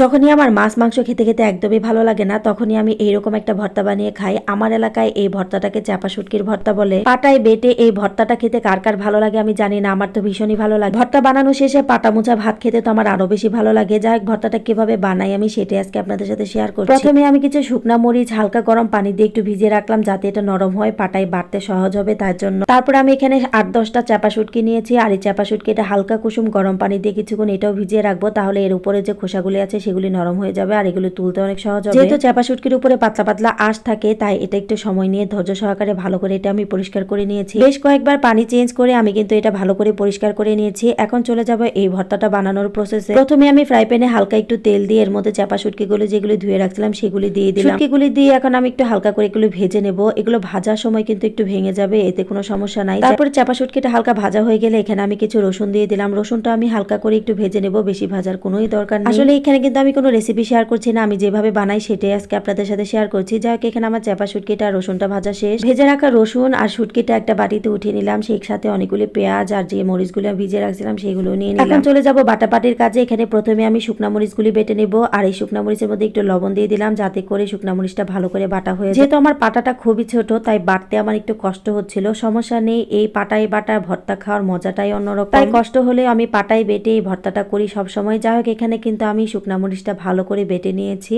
যখনই আমার মাছ মাংস খেতে খেতে একদমই ভালো লাগে না, তখনই আমি এইরকম একটা ভর্তা বানিয়ে খাই। আমার এলাকায় এই ভর্তাটাকে চাপা শুটকির ভর্তা বলে। পাটায় বেটে এই ভর্তাটা খেতে কার কার ভালো লাগে আমি জানি না, আমার তো ভীষণই ভালো লাগে। ভর্তা বানানো শেষে পাটা মোচা ভাত খেতে তো আমার আরও বেশি ভালো লাগে। যাই ভর্তাটা কীভাবে বানাই আমি সেটাই আজকে আপনাদের সাথে শেয়ার করছি। প্রথমে আমি কিছু শুকনা মরিচ, হালকা গরম পানি দিয়ে একটু ভিজিয়ে রাখলাম যাতে এটা নরম হয়, পাটায় বাড়তে সহজ হবে তার জন্য। তারপর আমি এখানে আট দশটা চাপা শুটকি নিয়েছি। আর এই চাপা শুটকি এটা হালকা কুসুম গরম পানি দিয়ে কিছুক্ষণ এটাও ভিজিয়ে রাখব, তাহলে এর উপরে যে খোসাগুলি আছে সেগুলি নরম হয়ে যাবে আর এগুলো তুলতে অনেক সহজ হবে। যেহেতু চাপা শুটকির উপরে পাতলা পাতলা আঁশ থাকে তাই এটা একটু সময় নিয়ে ধৈর্য সহকারে ভালো করে এটা আমি পরিষ্কার করে নিয়েছি। বেশ কয়েকবার পানি চেঞ্জ করে আমি কিন্তু এটা ভালো করে পরিষ্কার করে নিয়েছি। এখন চলে যাব এই ভর্তাটা বানানোর প্রসেসে প্রথমে আমি ফ্রাই প্যানে হালকা একটু তেল দিয়ে এর মধ্যে চাপা শুটকিগুলো যেগুলো ধুয়ে রাখছিলাম সেগুলি দিয়ে দিলাম। শুটকিগুলি দিয়ে এখন আমি একটু হালকা করে এগুলো ভেজে নেব। এগুলো ভাজার সময় কিন্তু একটু ভেঙে যাবে এতে কোনো সমস্যা নাই। তারপরে চাপা শুটকিটা হালকা ভাজা হয়ে গেলে এখানে আমি কিছু রসুন দিয়ে দিলাম। রসুনটা আমি হালকা করে একটু ভেজে নেব বেশি ভাজার কোনোই দরকার নেই। আসলে এখানে কিন্তু আমি কোনো রেসিপি শেয়ার করছি না। আমি যেভাবে বানাই সেটাই আজকে আপনাদের সাথে শেয়ার করছি। যাই হোক এখানে আমার চাপা শুটকিটা আর রসুনটা ভাজা শেষ। ভেজে রাখা রসুন আর শুটকিটা একটা বাটিতে উঠিয়ে নিলাম। সেই সাথে অনেকগুলি পেঁয়াজ আর যে মরিচগুলো ভিজে রাখছিলাম সেগুলো নিয়ে নিলাম। এখন চলে যাব বাটাপাটির কাজে। এখানে প্রথমে আমি শুকনা মরিচগুলি বেটে নেব আর এই শুকনা মরিচের মধ্যে একটু লবণ দিয়ে দিলাম যাতে করে শুকনা মরিচটা ভালো করে বাটা হয়ে। যেহেতু আমার পাটাটা খুবই ছোট, তাই বাটতে আমার একটু কষ্ট হচ্ছিল। সমস্যা নেই, এই পাটায় বাটা, ভর্তা খাওয়ার মজাটাই অন্যরকম। তাই কষ্ট হলে আমি পাটায় বেটে এই ভর্তাটা করি সবসময়। যাই হোক, এখানে কিন্তু আমি শুকনা মরিচটা ভালো করে বেটে নিয়েছি।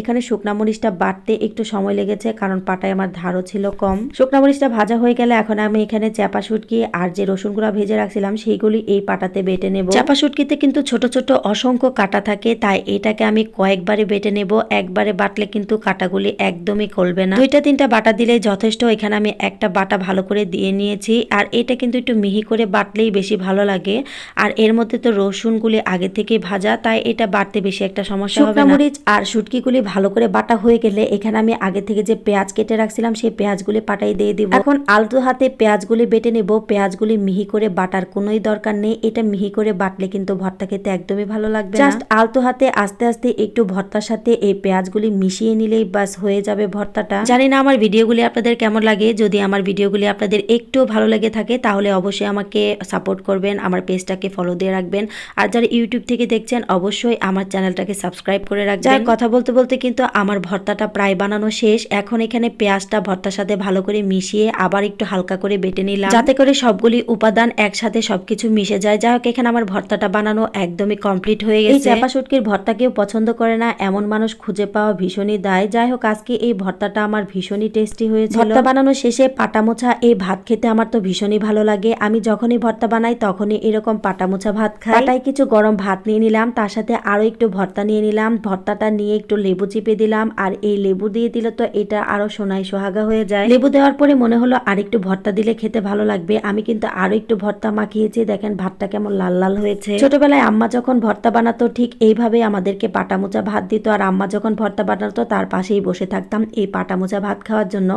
এখানে শুকনা মরিচটা বাটতে একটু সময় লেগেছে কারণ পাটায় আমার ধারও ছিল কম। শুকনা মরিচটা ভাজা হয়ে গেলে এখন আমি এখানে চাপা শুটকি আর যে রসুনগুলো ভেজে রাখছিলাম সেইগুলি এই পাটাতে বেটে নেব। চাপা শুটকিতে কিন্তু ছোট ছোট অসংখ্য কাটা থাকে, তাই এটাকে আমি কয়েকবারে বেটে নেব। একবারে বাটলে কিন্তু কাটাগুলি একদমই গলবে না। দুইটা তিনটা বাটা দিলে যথেষ্ট। এখানে আমি একটা বাটা ভালো করে দিয়ে নিয়েছি আর এটা কিন্তু একটু মিহি করে বাটলেই বেশি ভালো লাগে। আর এর মধ্যে তো রসুনগুলি আগে থেকেই ভাজা, তাই এটা বাটতে বেশি একটা সমস্যা হবে না। মরিচ আর শুটকিগুলি ভালো করে বাটা হয়ে গেলে এখানে আমি আগে থেকে যে পেঁয়াজ কেটে রাখছিলাম সেই পেঁয়াজগুলি পাটাই দিয়ে দিব। এখন আলতো হাতে পেঁয়াজগুলি বেটে নেব। পেঁয়াজগুলি মিহি করে বাটার কোনোই দরকার নেই। এটা মিহি করে বাটলে কিন্তু ভর্তা খেতে একদমই ভালো লাগবে জাস্ট আলতো হাতে আস্তে আস্তে একটু ভর্তার সাথে এই পেঁয়াজগুলি মিশিয়ে নিলেই বাস হয়ে যাবে ভর্তাটা। জানি না আমার ভিডিওগুলি আপনাদের কেমন লাগে। যদি আমার ভিডিওগুলি আপনাদের একটু ভালো লেগে থাকে তাহলে অবশ্যই আমাকে সাপোর্ট করবেন আমার পেজটাকে ফলো দিয়ে রাখবেন। আর যারা ইউটিউব থেকে দেখছেন অবশ্যই আমার চ্যানেলটাকে সাবস্ক্রাইব করে রাখবেন। যাই কথা বলতে বলতে কিন্তু আমার ভর্তাটা প্রায় বানানো শেষ। এখন এখানে পেঁয়াজটা ভর্তার সাথে ভালো করে মিশিয়ে আবার একটু হালকা করে বেটে নিলাম। যাতে করে সবগুলি উপাদান একসাথে সবকিছু মিশে যায়। যাই হোক এখানে আমার ভর্তাটা বানানো একদমই কমপ্লিট হয়ে গেছে। এই চাপা শুটকির ভর্তা কেউ পছন্দ করে না এমন মানুষ খুঁজে পাওয়া ভীষণই দায়। যাই হোক আজকে এই ভর্তাটা আমার ভীষণই টেস্টি হয়েছিল। ভর্তা বানানো শেষে পাটা মোছা এই ভাত খেতে আমার তো ভীষণই ভালো লাগে। আমি যখনই ভর্তা বানাই তখনই এরকম পাটা মোছা ভাত খাই। পাটায় কিছু গরম ভাত নিয়ে নিলাম। তার সাথে আরও একটু ভর্তা নিয়ে নিলাম। ভর্তাটা নিয়ে একটু লেবু চিপে দিলাম আর এই লেবু দিয়ে দিলে তো এটা আরও সোনাই সোহাগা হয়ে যায়। লেবু দেওয়ার পরে মনে হলো আরেকটু ভর্তা দিলে খেতে ভালো লাগবে। আমি কিন্তু আরও একটু ভর্তা মাখিয়েছি। দেখেন ভাতটা কেমন লাল লাল হয়েছে। ছোটবেলায় আম্মা যখন ভর্তা বানাতো ঠিক এইভাবে আমাদেরকে পাটা মোচা ভাত দিত আর আম্মা যখন ভর্তা বানাতো তার পাশেই বসে থাকতাম এই পাটা মোচা ভাত খাওয়ার জন্য।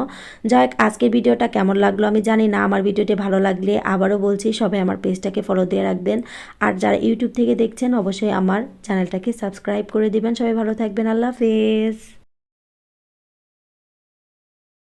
যাই হোক আজকের ভিডিওটা কেমন লাগল আমি জানি না। আমার ভিডিওটি ভালো লাগলে আবারও বলছি, সবাই আমার পেজটাকে ফলো দিয়ে রাখবেন। আর যারা ইউটিউব থেকে দেখছেন, অবশ্যই আমার চ্যানেলটাকে সাবস্ক্রাইব করে দিবেন। সবাই ভালো থাকবেন। আল্লাহ হাফেজ।